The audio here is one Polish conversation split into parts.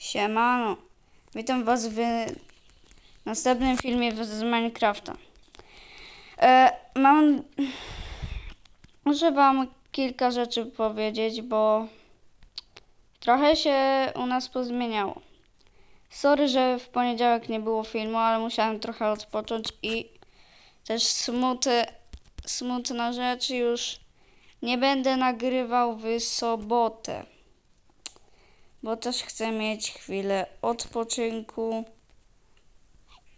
Siemano. Witam was w następnym filmie z Minecrafta. E, mam... Muszę wam kilka rzeczy powiedzieć, bo trochę się u nas pozmieniało. Sorry, że w poniedziałek nie było filmu, ale musiałem trochę odpocząć i też smuty, smutna rzecz już nie będę nagrywał w sobotę bo też chcę mieć chwilę odpoczynku.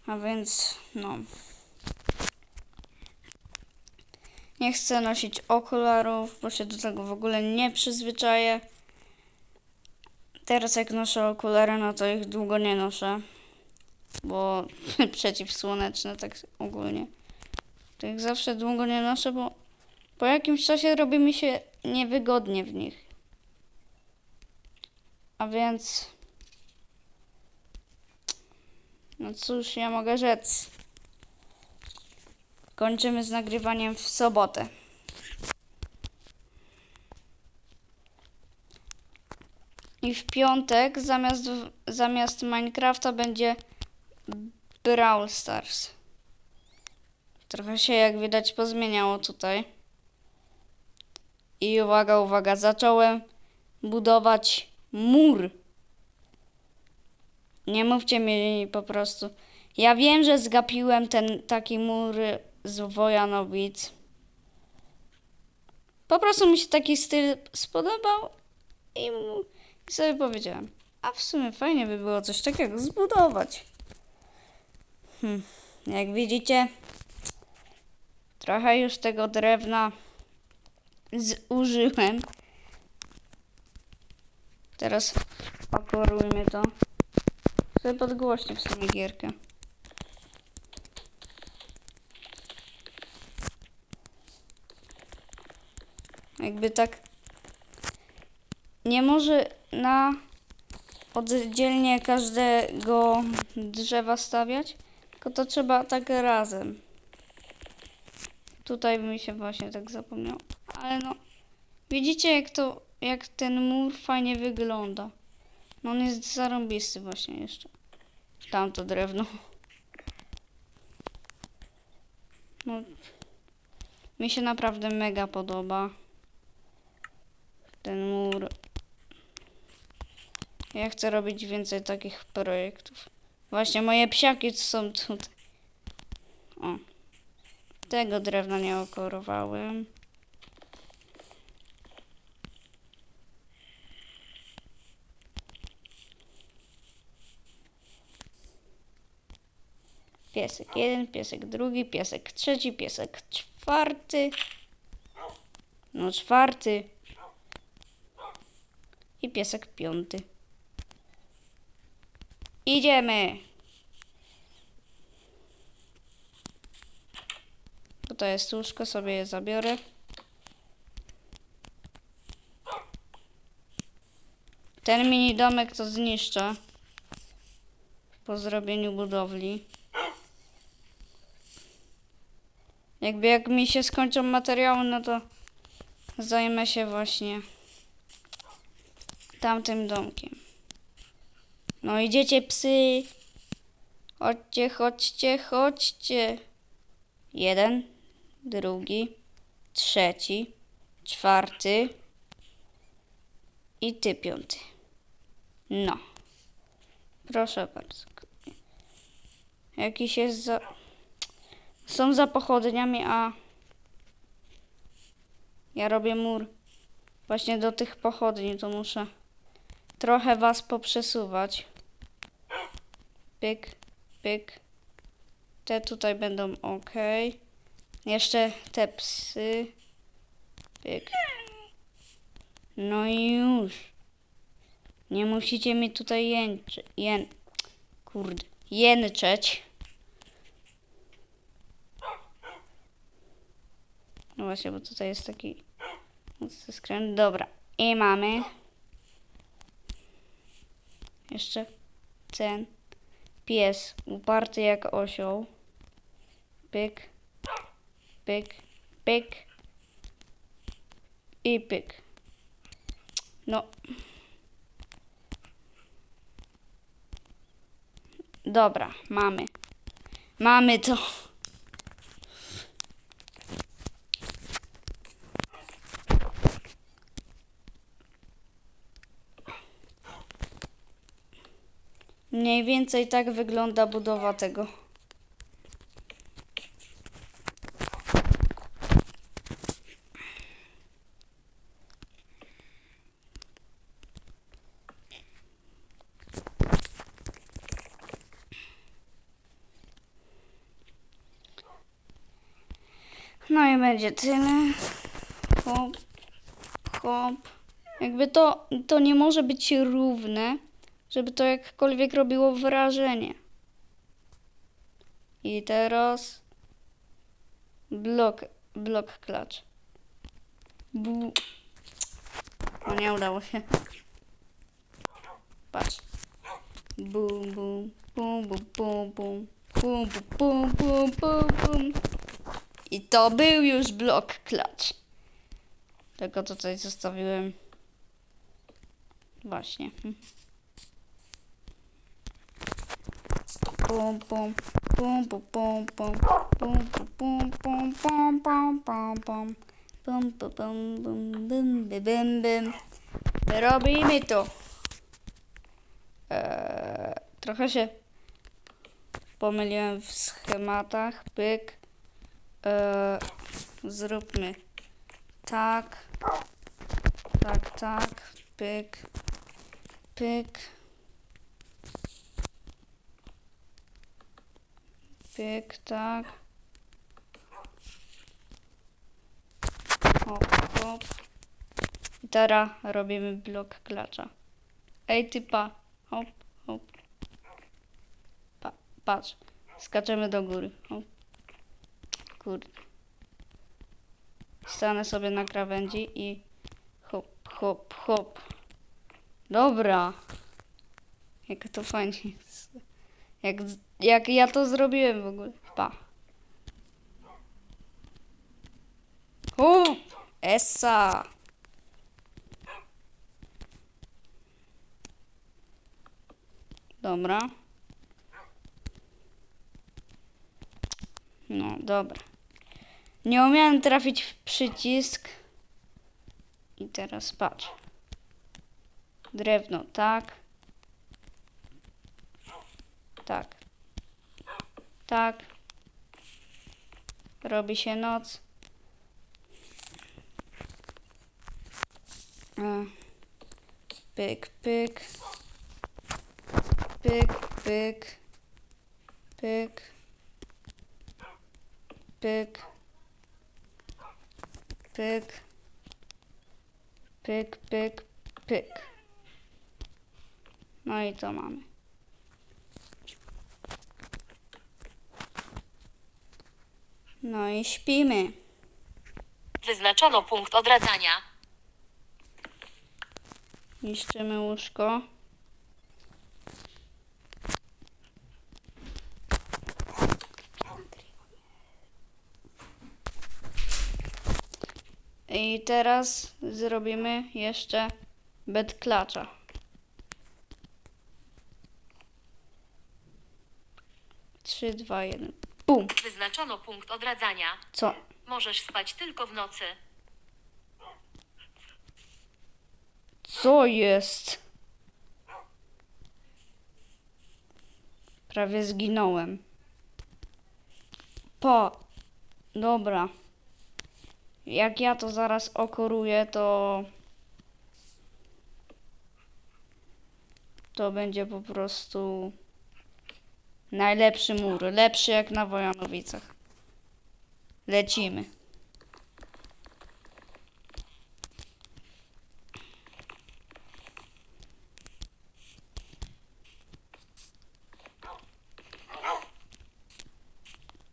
A więc, no. Nie chcę nosić okularów, bo się do tego w ogóle nie przyzwyczaję. Teraz jak noszę okulary, no to ich długo nie noszę, bo przeciwsłoneczne tak ogólnie. To ich zawsze długo nie noszę, bo po jakimś czasie robi mi się niewygodnie w nich. A więc. No cóż, ja mogę rzec. Kończymy z nagrywaniem w sobotę. I w piątek zamiast, zamiast Minecrafta będzie Brawl Stars. Trochę się, jak widać, pozmieniało tutaj. I uwaga, uwaga, zacząłem budować mur. Nie mówcie mi po prostu. Ja wiem, że zgapiłem ten taki mur z Wojanowic. Po prostu mi się taki styl spodobał i, sobie powiedziałem. A w sumie fajnie by było coś takiego zbudować. Hm. Jak widzicie, trochę już tego drewna zużyłem. Teraz pakorujmy to. Sobie podgłośnie w sumie gierkę. Jakby tak nie może na oddzielnie każdego drzewa stawiać, tylko to trzeba tak razem. Tutaj mi się właśnie tak zapomniał. Ale no, widzicie jak to, jak ten mur fajnie wygląda. No on jest zarąbisty właśnie jeszcze. Tamto drewno. No, mi się naprawdę mega podoba. Ten mur. Ja chcę robić więcej takich projektów. Właśnie moje psiaki są tutaj. O. Tego drewna nie okorowałem. Piesek jeden, piesek drugi, piesek trzeci, piesek czwarty. No czwarty. I piesek piąty. Idziemy. Tutaj jest łóżko, sobie je zabiorę. Ten mini domek to zniszczę po zrobieniu budowli. Jakby jak mi się skończą materiały, no to zajmę się właśnie tamtym domkiem. No idziecie psy. Chodźcie, chodźcie, chodźcie. Jeden, drugi, trzeci, czwarty i ty piąty. No. Proszę bardzo. Jakiś jest za... Są za pochodniami, a ja robię mur właśnie do tych pochodni, to muszę trochę was poprzesuwać. Pyk, pyk. Te tutaj będą ok. Jeszcze te psy. Pyk. No i już. Nie musicie mi tutaj jęczy, jen, kurde, jęczeć. No właśnie, bo tutaj jest taki skręt. Dobra. I mamy jeszcze ten pies uparty jak osioł. Pyk, pyk, pyk i pyk. No. Dobra, mamy. Mamy to. Mniej więcej tak wygląda budowa tego. No i będzie tyle. Hop, hop. Jakby to, to nie może być równe, żeby to jakkolwiek robiło wrażenie. I teraz blok, blok klacz. Bu. O, nie udało się. Patrz. Bum, bum, bum, bum, bum, bum. Bum, bum, bum, bum, bum. I to był już blok klacz. Tylko tutaj zostawiłem. Właśnie. Hmm. Pum, pum, pum, pum, pum, pum, pum, pum, pum, pum, pum, pum. Pum, pum, pum, bum, bum, by, bum, bum. Robimy to. Eee, trochę się pomyliłem w schematach. Pyk. Eee, zróbmy tak. Tak, tak. Pyk. Pyk. Pyk, tak. Hop, hop. I teraz robimy blok klacza. Ej, typa. Hop, hop. Pa, patrz. Skaczemy do góry. Hop. Kurde. Stanę sobie na krawędzi i hop, hop, hop. Dobra. Jak to fajnie jest. Jak, jak ja to zrobiłem w ogóle. Pa. U! Essa! Dobra. No, dobra. Nie umiałem trafić w przycisk. I teraz patrz. Drewno, tak. Tak. Tak. Robi się noc. Pyk, pyk. Pyk, pyk. Pyk. Pyk. Pyk. Pyk, pyk, pyk. No i to mamy. No i śpimy. Wyznaczono punkt odradzania. Niszczymy łóżko. I teraz zrobimy jeszcze bed klacza. Trzy, dwa, jeden. Bum! Wyznaczono punkt odradzania. Co? Możesz spać tylko w nocy. Co jest? Prawie zginąłem. Po. Dobra. Jak ja to zaraz okoruję, to. To będzie po prostu. Najlepszy mur. Lepszy jak na Wojanowicach. Lecimy.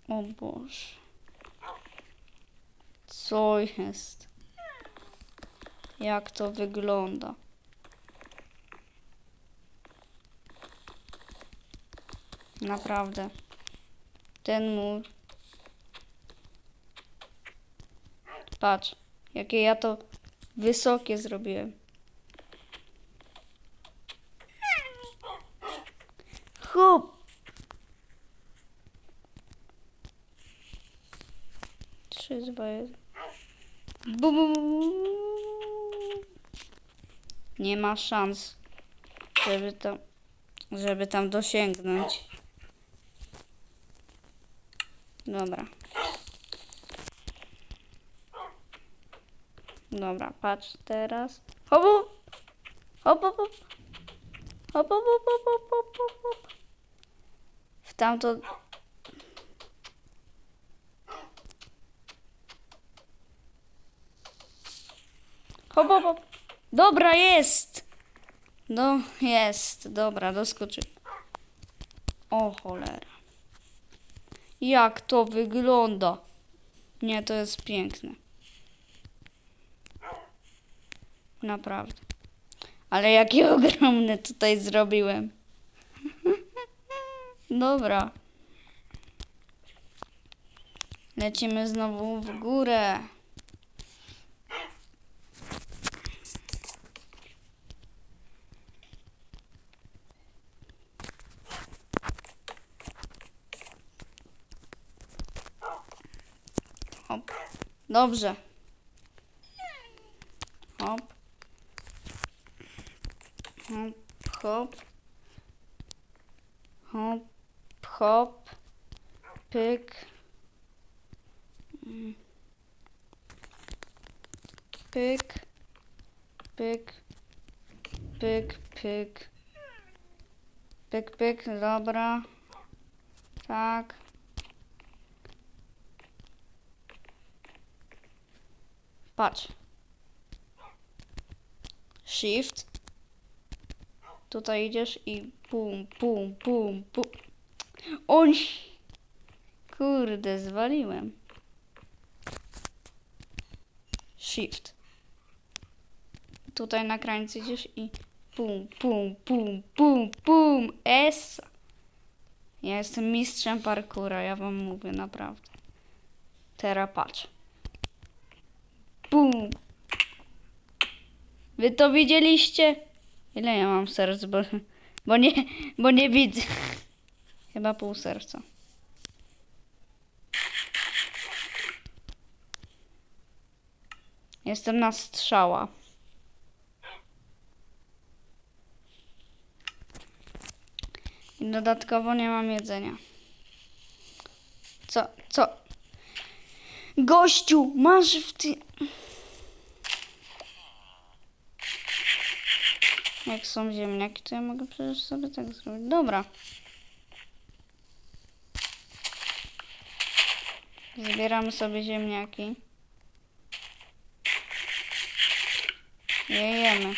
O Boże. Co jest? Jak to wygląda? Naprawdę. Ten mur. Patrz, jakie ja to wysokie zrobiłem. Hup! Trzy, dwa. Bum, bum, bum. Nie ma szans, żeby tam, żeby tam dosięgnąć. Dobra. Dobra, patrz teraz. Hop, hop, hop, hop, hop. Hop, hop, hop, hop, hop, hop, hop. W tamto... Hop, hop, hop. Dobra, jest! No, jest. Dobra, doskoczy. O cholera. Jak to wygląda? Nie, to jest piękne. Naprawdę. Ale jaki ogromny tutaj zrobiłem. Dobra. Lecimy znowu w górę. Hop. Dobrze. Hop. Hop, hop. Hop, hop. Pyk. Mm. Pyk. Pyk. Pyk, pyk. Pyk, pyk, dobra. Tak. Patrz. Shift. Tutaj idziesz i pum, pum, pum, pum. Oj! Kurde, zwaliłem. Shift. Tutaj na krańcu idziesz i pum, pum, pum, pum, pum. S. Ja jestem mistrzem parkura, ja wam mówię naprawdę. Teraz patrz. Bum. Wy to widzieliście? Ile ja mam serc, bo, bo, nie, bo nie widzę. Chyba pół serca. Jestem na strzała. I dodatkowo nie mam jedzenia. Co? Gościu, masz w ty... Jak są ziemniaki, to ja mogę przecież sobie tak zrobić. Dobra. Zbieramy sobie ziemniaki. Je jemy.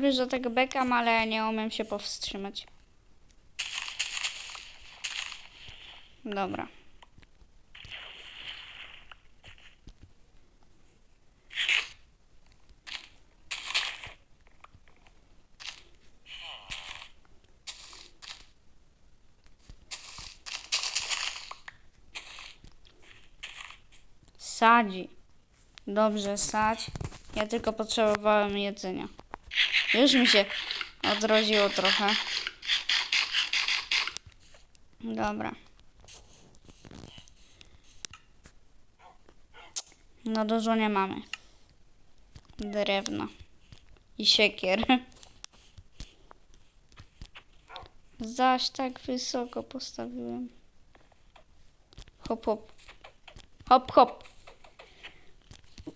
Sorry, że tak bekam, ale nie umiem się powstrzymać. Dobra. Sadzi. Dobrze, sadź. Ja tylko potrzebowałem jedzenia. Już mi się odrodziło trochę. Dobra. No dużo nie mamy. Drewna. I siekier. Zaś tak wysoko postawiłem. Hop, hop. Hop, hop.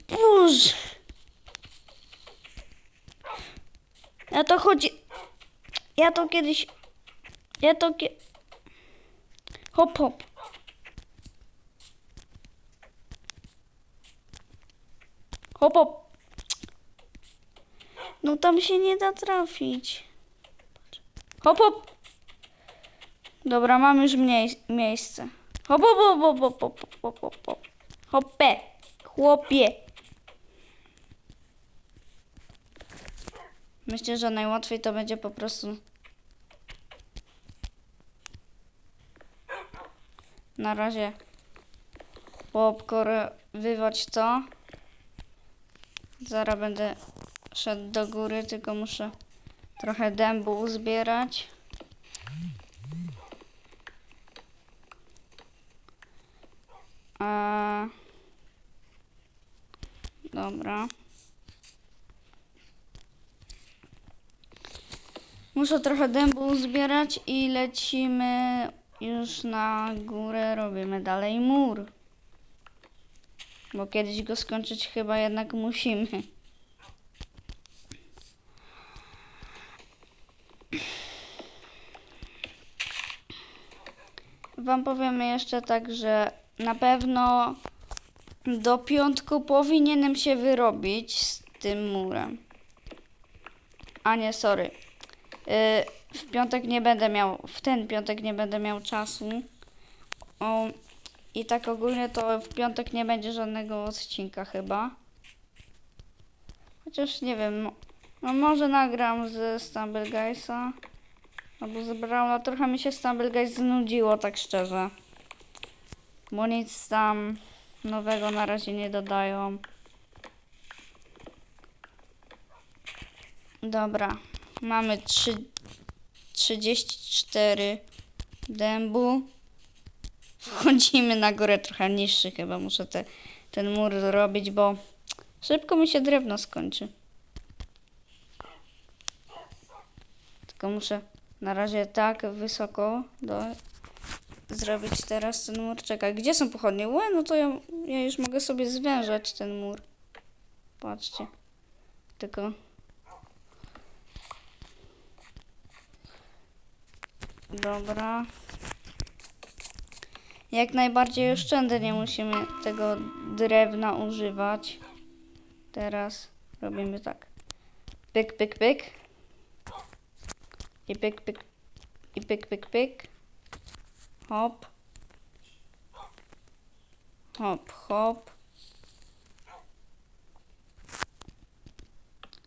Boże. Ja to chodzi... Ja to kiedyś... Ja to kie... Hop, hop. Hop, hop. No tam się nie da trafić. Hop, hop. Dobra, mam już mniej, miejsce. Hop, hop, hop, hop, hop, hop, hop, hop, hop. Hopę. Chłopie. Myślę, że najłatwiej to będzie po prostu na razie poobkorowywać to. Zaraz będę szedł do góry, tylko muszę trochę dębu uzbierać. A... Dobra. Muszę trochę dębu uzbierać i lecimy już na górę, robimy dalej mur. Bo kiedyś go skończyć chyba jednak musimy. Wam powiemy jeszcze tak, że na pewno do piątku powinienem się wyrobić z tym murem. A nie, sorry. Y, w piątek nie będę miał, w ten piątek nie będę miał czasu. O, I tak ogólnie to w piątek nie będzie żadnego odcinka chyba. Chociaż nie wiem, no, no może nagram ze Stumble Guysa. Albo z Brauna. Trochę mi się Stumble Guys znudziło, tak szczerze. Bo nic tam nowego na razie nie dodają. Dobra, mamy trzy, 34 dębu. Wchodzimy na górę trochę niższy chyba. Muszę te, ten mur zrobić, bo szybko mi się drewno skończy. Tylko muszę na razie tak wysoko do, zrobić teraz ten mur. Czekaj, gdzie są pochodnie? Łe, no to ja, ja już mogę sobie zwężać ten mur. Patrzcie. Tylko... Dobra. Jak najbardziej oszczędnie nie musimy tego drewna używać. Teraz robimy tak. Pyk, pyk, pyk. I pyk, pyk. I pyk, pyk, pyk. Hop. Hop, hop.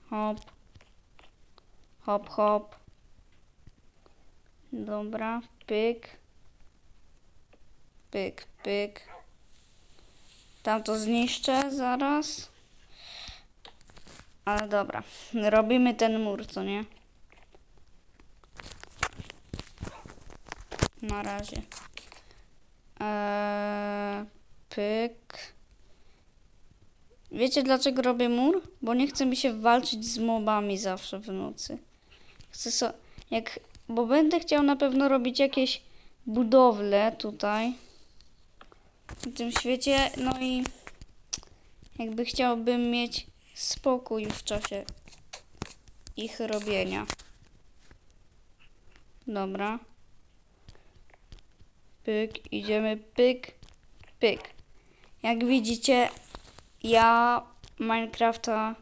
Hop. Hop, hop. Dobra, pyk. Pyk, pyk. Tam to zniszczę zaraz. Ale dobra, robimy ten mur, co nie? Na razie. Eee, pyk. Wiecie dlaczego robię mur? Bo nie chce mi się walczyć z mobami zawsze w nocy. Chcę so, jak, bo będę chciał na pewno robić jakieś budowle tutaj w tym świecie, no i jakby chciałbym mieć spokój w czasie ich robienia. Dobra. Pyk, idziemy pyk, pyk. Jak widzicie, ja Minecrafta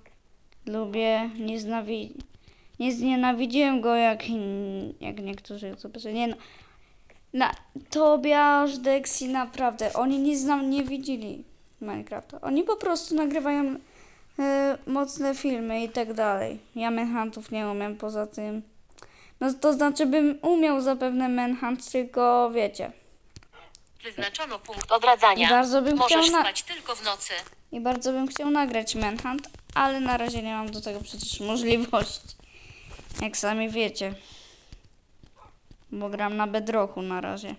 lubię, nie, nie znienawidziłem go jak, in- jak niektórzy youtuberzy. Nie no. Na, Tobiasz, Dexy, naprawdę, oni nie znam, nie widzieli Minecrafta. Oni po prostu nagrywają e, mocne filmy i tak dalej. Ja Manhuntów nie umiem poza tym. No to znaczy bym umiał zapewne Manhunt, tylko wiecie. Wyznaczono punkt odradzania. Bardzo bym Możesz chciał spać tylko w nocy. I bardzo bym chciał nagrać Manhunt, ale na razie nie mam do tego przecież możliwości. Jak sami wiecie. Bo gram na Bedrocku na razie.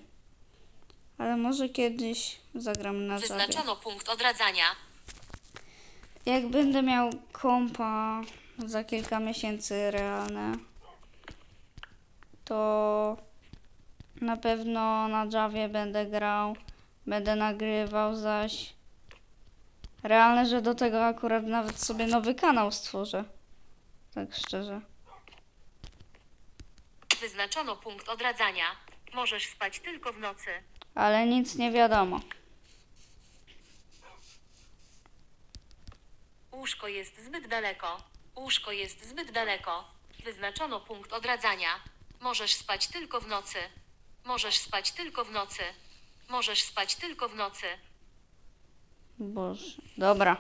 Ale może kiedyś zagram na Javie. Wyznaczono punkt odradzania. Jak będę miał kompa za kilka miesięcy realne, to na pewno na Javie będę grał, będę nagrywał zaś. Realne, że do tego akurat nawet sobie nowy kanał stworzę. Tak szczerze. Wyznaczono punkt odradzania. Możesz spać tylko w nocy. Ale nic nie wiadomo. Łóżko jest zbyt daleko. Łóżko jest zbyt daleko. Wyznaczono punkt odradzania. Możesz spać tylko w nocy. Możesz spać tylko w nocy. Możesz spać tylko w nocy. Boże. Dobra.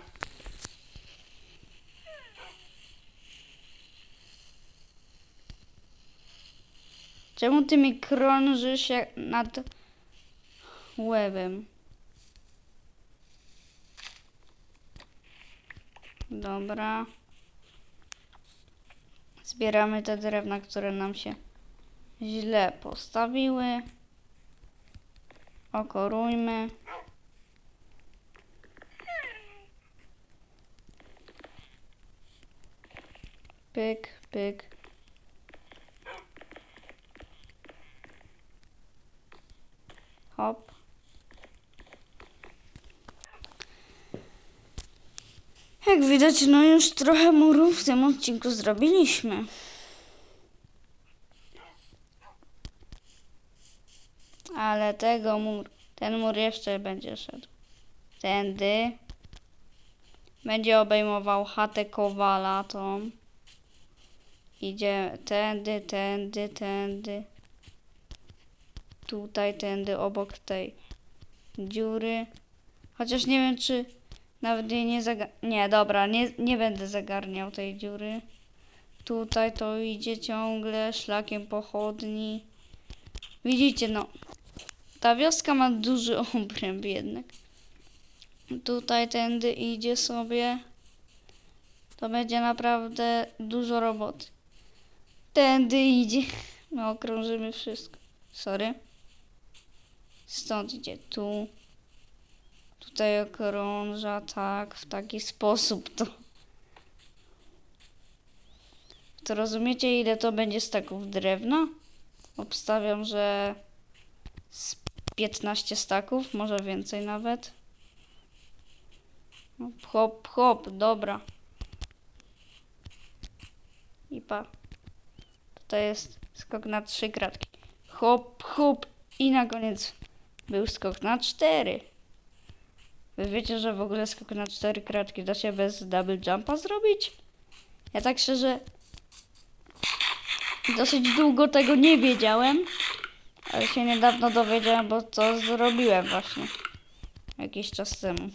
Czemu ty mi krążysz jak nad łebem? Dobra. Zbieramy te drewna, które nam się źle postawiły. Okorujmy. Pyk, pyk. Hop. Jak widać, no już trochę murów w tym odcinku zrobiliśmy. Ale tego mur, ten mur jeszcze będzie szedł. Tędy. Będzie obejmował chatę Kowala tą. Idzie tędy, tędy, tędy. Tutaj, tędy, obok tej dziury. Chociaż nie wiem, czy nawet jej nie zaga... Nie, dobra, nie, nie będę zagarniał tej dziury. Tutaj to idzie ciągle szlakiem pochodni. Widzicie, no. Ta wioska ma duży obręb jednak. Tutaj tędy idzie sobie. To będzie naprawdę dużo roboty. Tędy idzie. My okrążymy wszystko. Sorry. Stąd idzie tu. Tutaj okrąża tak, w taki sposób to. To rozumiecie, ile to będzie staków drewna? Obstawiam, że z 15 staków, może więcej nawet. Hop, hop, dobra. I pa. Tutaj jest skok na trzy kratki. Hop, hop. I na koniec był skok na cztery. Wy wiecie, że w ogóle skok na cztery kratki da się bez double jumpa zrobić? Ja tak szczerze dosyć długo tego nie wiedziałem, ale się niedawno dowiedziałem, bo to zrobiłem właśnie jakiś czas temu.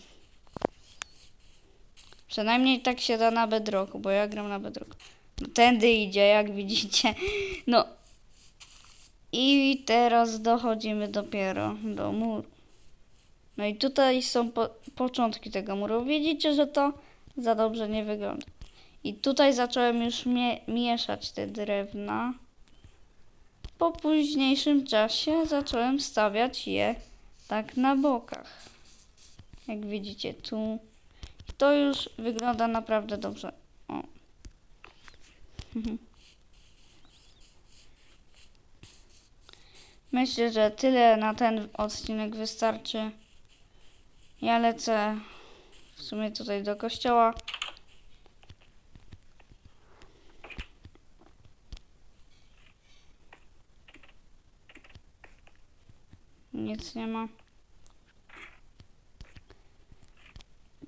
Przynajmniej tak się da na bedrocku, bo ja gram na bedrocku. No, tędy idzie, jak widzicie. No. I teraz dochodzimy dopiero do muru. No i tutaj są po, początki tego muru. Widzicie, że to za dobrze nie wygląda. I tutaj zacząłem już mie mieszać te drewna. Po późniejszym czasie zacząłem stawiać je tak na bokach. Jak widzicie tu. I to już wygląda naprawdę dobrze. O. Mhm. Myślę, że tyle na ten odcinek wystarczy. Ja lecę w sumie tutaj do kościoła. Nic nie ma.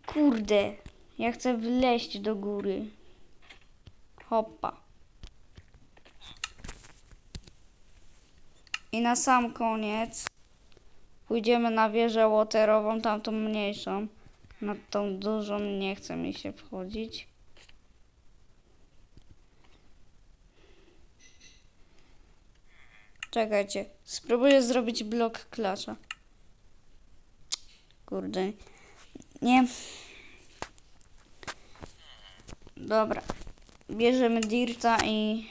Kurde, ja chcę wleźć do góry. Hoppa. I na sam koniec pójdziemy na wieżę łoterową, tamtą mniejszą. Na tą dużą nie chce mi się wchodzić. Czekajcie, spróbuję zrobić blok klacza. Kurde, nie. Dobra, bierzemy dirta i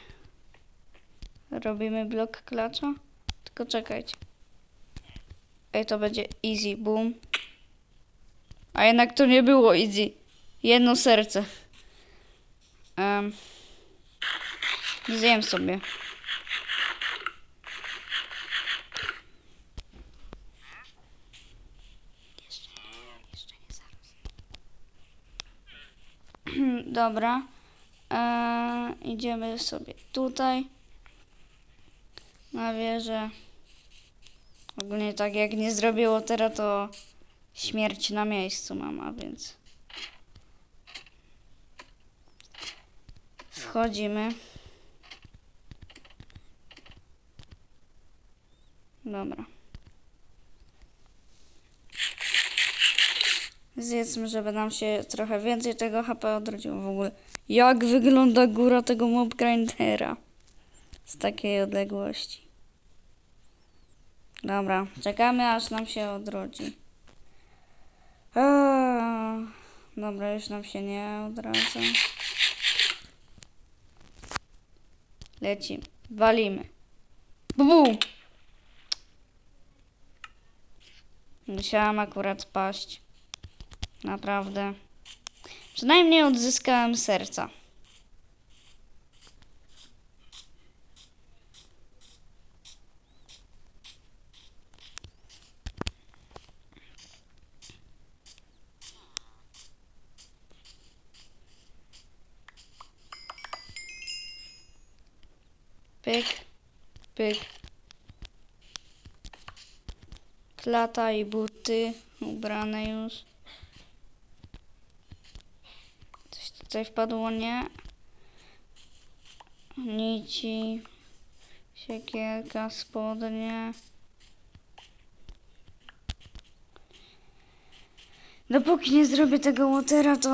robimy blok klacza. Tylko czekajcie. Ej, to będzie easy, boom. A jednak to nie było easy. Jedno serce. Um, zjem sobie. Dobra. Eee, idziemy sobie tutaj. Na wieżę. Ogólnie tak jak nie zrobiło teraz, to śmierć na miejscu mam, a więc wchodzimy. Dobra. Zjedzmy, żeby nam się trochę więcej tego HP odrodziło w ogóle. Jak wygląda góra tego mob grindera z takiej odległości. Dobra, czekamy aż nam się odrodzi. Eee, dobra, już nam się nie odradza. Lecimy. Walimy. Bum! Musiałam akurat paść. Naprawdę. Przynajmniej odzyskałem serca. Pyk, pyk. Klata i buty ubrane już. Coś tutaj wpadło, nie? Nici, siekierka, spodnie. Dopóki nie zrobię tego łotera, to...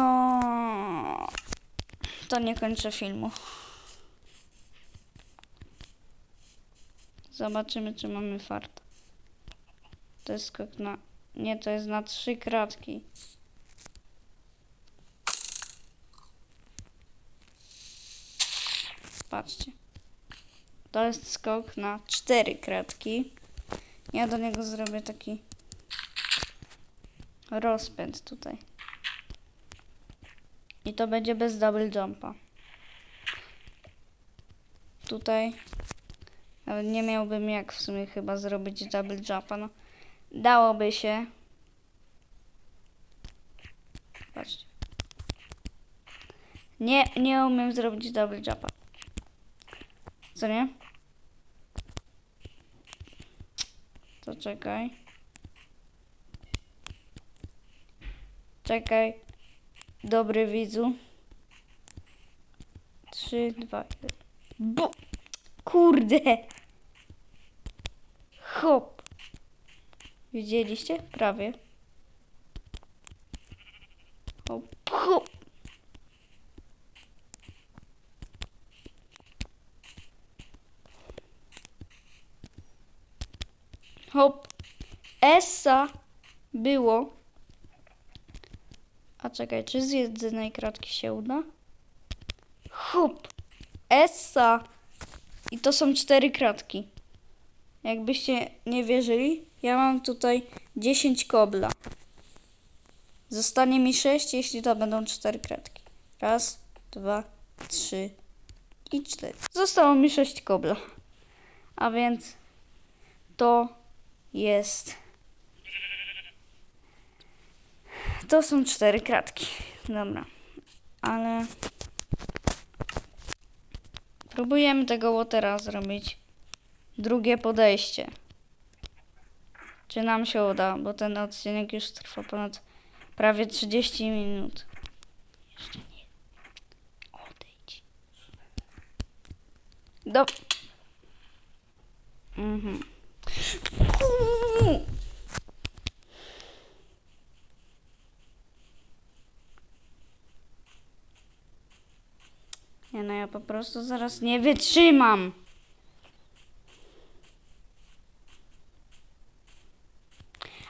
to nie kończę filmu. Zobaczymy, czy mamy fart. To jest skok na... Nie, to jest na trzy kratki. Patrzcie. To jest skok na cztery kratki. Ja do niego zrobię taki rozpęd tutaj. I to będzie bez double jumpa. Tutaj ale nie miałbym jak w sumie chyba zrobić double jumpa. No, dałoby się. Patrzcie. Nie, nie umiem zrobić double jumpa. Co nie? To czekaj. Czekaj. Dobry widzu. Trzy, dwa, jeden. Bu! Kurde! Hop! Widzieliście? Prawie. Hop, hop! Hop! Essa było. A czekaj, czy z jednej kratki się uda? Hop! Essa! I to są cztery kratki. Jakbyście nie wierzyli, ja mam tutaj 10 kobla. Zostanie mi 6, jeśli to będą cztery kratki. Raz, dwa, trzy i cztery. Zostało mi 6 kobla. A więc to jest. To są cztery kratki. Dobra. Ale. Próbujemy tego łotera zrobić. Drugie podejście. Czy nam się uda, bo ten odcinek już trwa ponad prawie 30 minut. Jeszcze nie. Odejdź. Do... Mhm. Nie no, ja po prostu zaraz nie wytrzymam.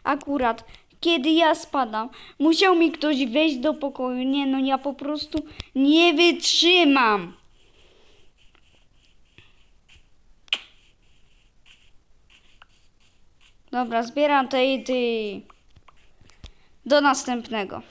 Akurat, kiedy ja spadam, musiał mi ktoś wejść do pokoju. Nie no, ja po prostu nie wytrzymam. Dobra, zbieram te i ty. Do następnego.